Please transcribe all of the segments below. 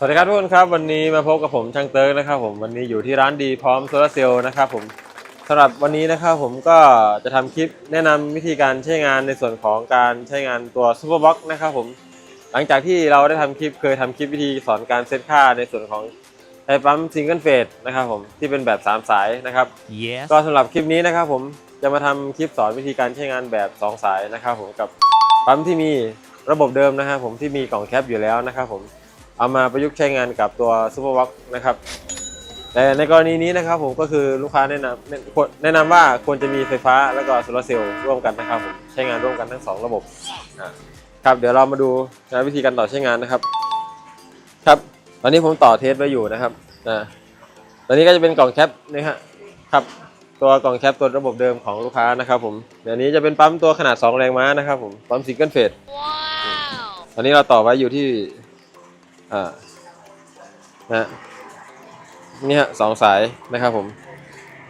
สวัสดีครับทุกคนครับวันนี้มาพบกับผมช่างเติร์กนะครับผมวันนี้อยู่ที่ร้านดีพร้อมโซลาร์เซลล์นะครับผมสำหรับวันนี้นะครับผมก็จะทำคลิปแนะนำวิธีการใช้งานในส่วนของการใช้งานตัวซูเปอร์บ็อกนะครับผมหลังจากที่เราได้ทำคลิปเคยทำคลิปวิธีสอนการเซตค่าในส่วนของไฟปั๊มซิงเกิลเฟสนะครับผมที่เป็นแบบ 3 สายนะครับ Yes ก็สำหรับคลิปนี้นะครับผมจะมาทำคลิปสอนวิธีการใช้งานแบบ 2 สายนะครับผมกับปั๊มที่มีระบบเดิมนะครับผมที่มีกล่องแคปอยู่แล้วนะครับผม เอามาประยุกต์ใช้งานกับตัวซูเปอร์วอล์กนะครับแต่ในกรณีนี้นะครับผมก็คือลูกค้าแนะนำแนะควรแนะนำว่าควรจะมีไฟฟ้าแล้วก็โซลาร์เซลล์ร่วมกันนะครับผมใช้งานร่วมกันทั้งสองระบบอ่าครับเดี๋ยวเรามาดูนะวิธีการต่อใช้งานนะครับ ครับตอนนี้ผมต่อเทสไว้อยู่นะครับอ่าตอนนี้ก็จะเป็นกล่องแคปนะฮะครับตัวกล่องแคปตัวระบบเดิมของลูกค้านะครับผมเดี๋ยวนี้จะเป็นปั๊มตัวขนาด 2 แรงม้านะครับผมปั๊มซิงเกิลเฟสตอนนี้เราต่อไว้อยู่ที่ อ่านะนี่ฮะสองสายนะครับผม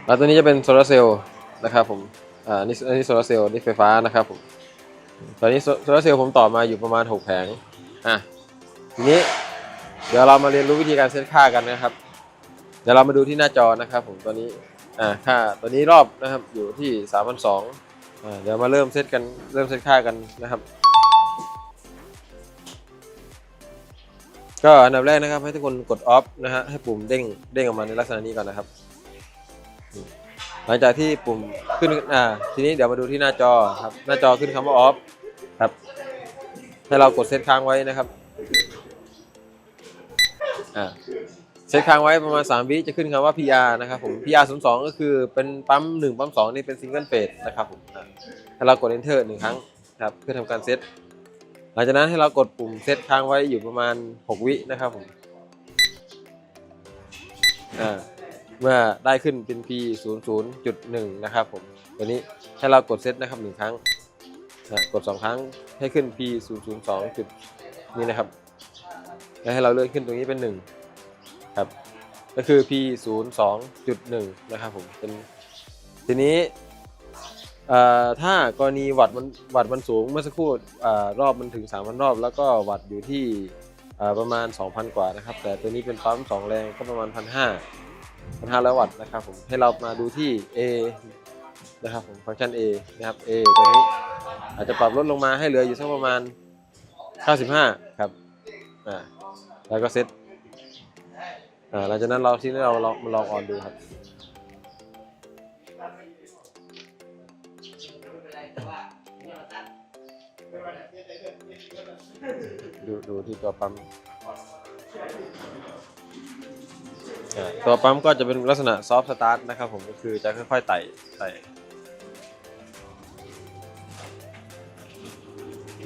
แล้วตัวนี้จะเป็นโซลาร์เซลล์นะครับผม อ่า นี่อันนี้โซลาร์เซลล์นี่ไฟฟ้านะครับผม ตอนนี้โซลาร์เซลล์ผมต่อมาอยู่ประมาณ 6 แผง อะ ทีนี้เดี๋ยวเรามาเรียนรู้วิธีการเซตค่ากันนะครับ เดี๋ยวเรามาดูที่หน้าจอนะครับผมตัวนี้ อ่า ค่าตัวนี้รอบนะครับอยู่ที่3 2 0 0อ่า เดี๋ยวมาเริ่มเซตกัน เริ่มเซตค่ากันนะครับ ก็อันดับแรกนะครับให้ทุกคนกดออฟนะฮะให้ปุ่มเด้งเด้งออกมาในลักษณะนี้ก่อนนะครับ หลังจากที่ปุ่มขึ้นอ่าทีนี้เดี๋ยวมาดูที่หน้าจอครับ หน้าจอขึ้นคำว่าออฟครับให้เรากดเซตค้างไว้นะครับอ่าเซตค้างไว้ประมาณ 3 วิจะขึ้นคำว่า PR นะครับผม PR 0 2ก็คือเป็นปั๊ม1ปั๊ม2นี่เป็นซิงเกิลเฟสนะครับผมให้เรากด enter หนึ่งครั้งครับเพื่อทำการเซต ลังจากนั้นให้เรากดปุ่มเซตค้างไว้อยู่ประมาณ 6 วินะครับผมเมื่อได้ขึ้นเป็น P 0 0 1นะครับผมตัวนี้ให้เรากดเซตนะครับหนึ่งครั้งนะกด 2 ครั้งให้ขึ้น P 0 0 2จุดนี่นะครับ แล้วให้เราเลื่อนขึ้นตรงนี้เป็น 1 ครับ ก็คือ P 0 2 1นะครับผมเป็นทีนี้ ถ้ากรณีวัดมันวัดมันสูงเมื่อสักครู่รอบมันถึง 3,000 รอบ แล้วก็วัดอยู่ที่ประมาณ 2,000 กว่านะครับ แต่ตัวนี้เป็นปั๊ม2แรงก็ประมาณ 1,500 1,500 วัตต์นะครับผมให้เรามาดูที่ A นะครับผมฟังก์ชัน A นะครับ A ตัวนี้อาจจะปรับลดลงมาให้เหลืออยู่สักประมาณ 95 ครับอ่าแล้วก็เซตอ่าหลังจากนั้นเราที่เราลองมาลองออนดูครับ ดูดูที่ตัวปั๊มตัวปั๊มก็จะเป็นลักษณะซอฟต์สตาร์ทนะครับผมก็คือจะค่อยๆไต่ไต่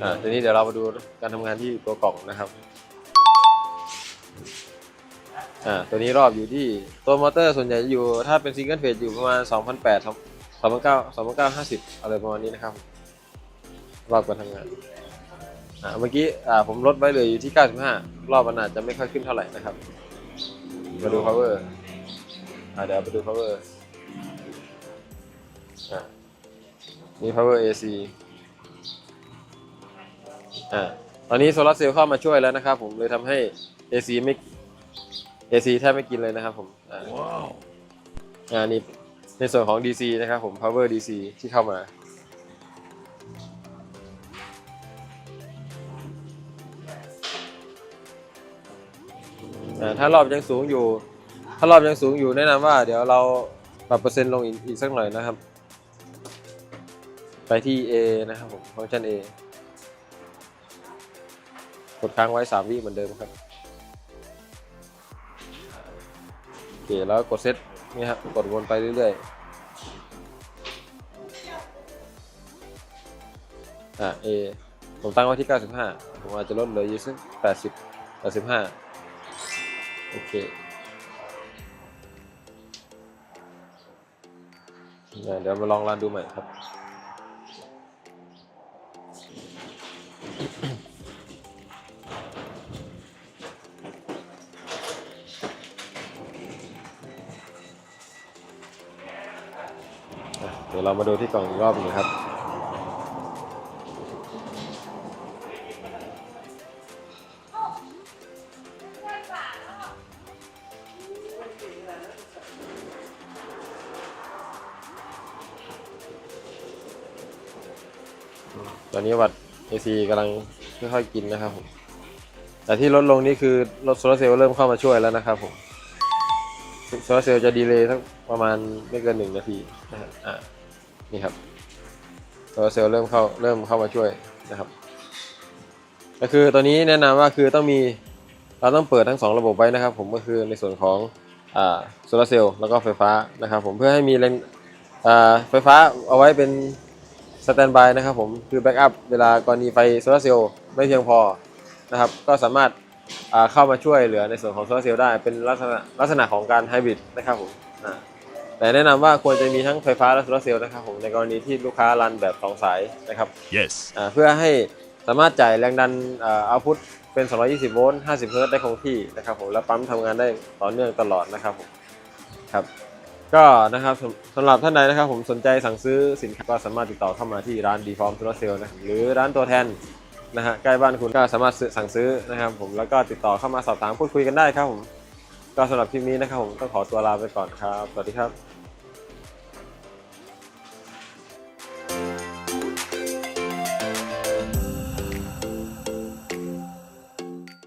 อ่าทีนี้เดี๋ยวเรามาดูการทำงานที่ตัวกล่องนะครับอ่าตัวนี้รอบอยู่ที่ตัวมอเตอร์ส่วนใหญ่จะอยู่ถ้าเป็นซิงเกิลเฟสอยู่ประมาณ 2,800 2,900 2,950 อะไรประมาณนี้นะครับ รอบการทำงานอ่าเมื่อกี้อ่าผมลดไว้เลยอยู่ที่ 95 รอบมันอาจจะไม่ค่อยขึ้นเท่าไหร่นะครับ มาดู power อ่าเดี๋ยวไปดู power อ่านี่ power AC อ่าตอนนี้โซลาร์เซลล์เข้ามาช่วยแล้วนะครับผมเลยทำให้ AC ไม่ AC แทบไม่กินเลยนะครับผมอ่า Wow อ่านี่ในส่วนของ DC นะครับผม power DC ที่เข้ามา ถ้ารอบยังสูงอยู่ ถ้ารอบยังสูงอยู่แนะนำว่า เดี๋ยวเราปรับเปอร์เซ็นต์ลงอีกอีกสักหน่อยนะครับ ไปที่ A นะครับผมฟังก์ชัน A กดค้างไว้ 3 วิเหมือนเดิมครับ โอเค แล้วกดเซตนี่ครับกดวนไปเรื่อยๆ อ่า A ผมตั้งไว้ที่ 95 ผมอาจจะลดเหลืออยู่สัก80 85 โอเคเดี๋ยวมาลองรันดูใหม่ครับ เดี๋ยวเรามาดูที่กล่องอีกรอบหนึงครับอ ตอนนี้วัดเอซีกำลังค่อยๆกินนะครับผม แต่ที่ลดลงนี่คือรถโซลาเซลล์เริ่มเข้ามาช่วยแล้วนะครับผมโซลาเซลล์จะดีเลยทั้งประมาณไม่เกินหนึ่งนาทีนะฮะอ่านี่ครับโซลาเซลล์เริ่มเข้าเริ่มเข้ามาช่วยนะครับ ก็คือตอนนี้แนะนำว่าคือต้องมีเราต้องเปิดทั้งสองระบบไว้นะครับ ผมก็คือในส่วนของ โซลาร์เซลล์แล้วก็ไฟฟ้านะครับผมเพื่อให้มีแรงอ่าไฟฟ้าเอาไว้เป็นสแตนบายนะครับผมคือแบ็กอัพเวลากรณีไฟโซลาร์เซลล์ไม่เพียงพอนะครับก็สามารถอ่าเข้ามาช่วยเหลือในส่วนของโซลาร์เซลล์ได้เป็นลักษณะลักษณะของการไฮบริดนะครับผมอ่าแต่แนะนำว่าควรจะมีทั้งไฟฟ้าและโซลาร์เซลล์นะครับผมในกรณีที่ลูกค้ารันแบบสองสายนะครับ Yes. อ่าเพื่อให้สามารถจ่ายแรงดันเอาพุท เป็น 220 โวลต์ 50 เฮิร์ตได้คงที่นะครับผม แล้วปั๊มทำงานได้ต่อเนื่องตลอดนะครับผมครับก็นะครับสำหรับท่านใดนะครับผมสนใจสั่งซื้อสินค้าก็สามารถติดต่อเข้ามาที่ร้าน Deform Solar Cell นะรหรือร้านตัวแทนนะฮะใกล้บ้านคุณก็สามารถสั่งซื้อนะครับผมแล้วก็ติดต่อเข้ามาสอบถามพูดคุยกันได้ครับผมก็สำหรับคลิปนี้นะครับผมต้องขอตัวลาไปก่อนครับ สวัสดีครับ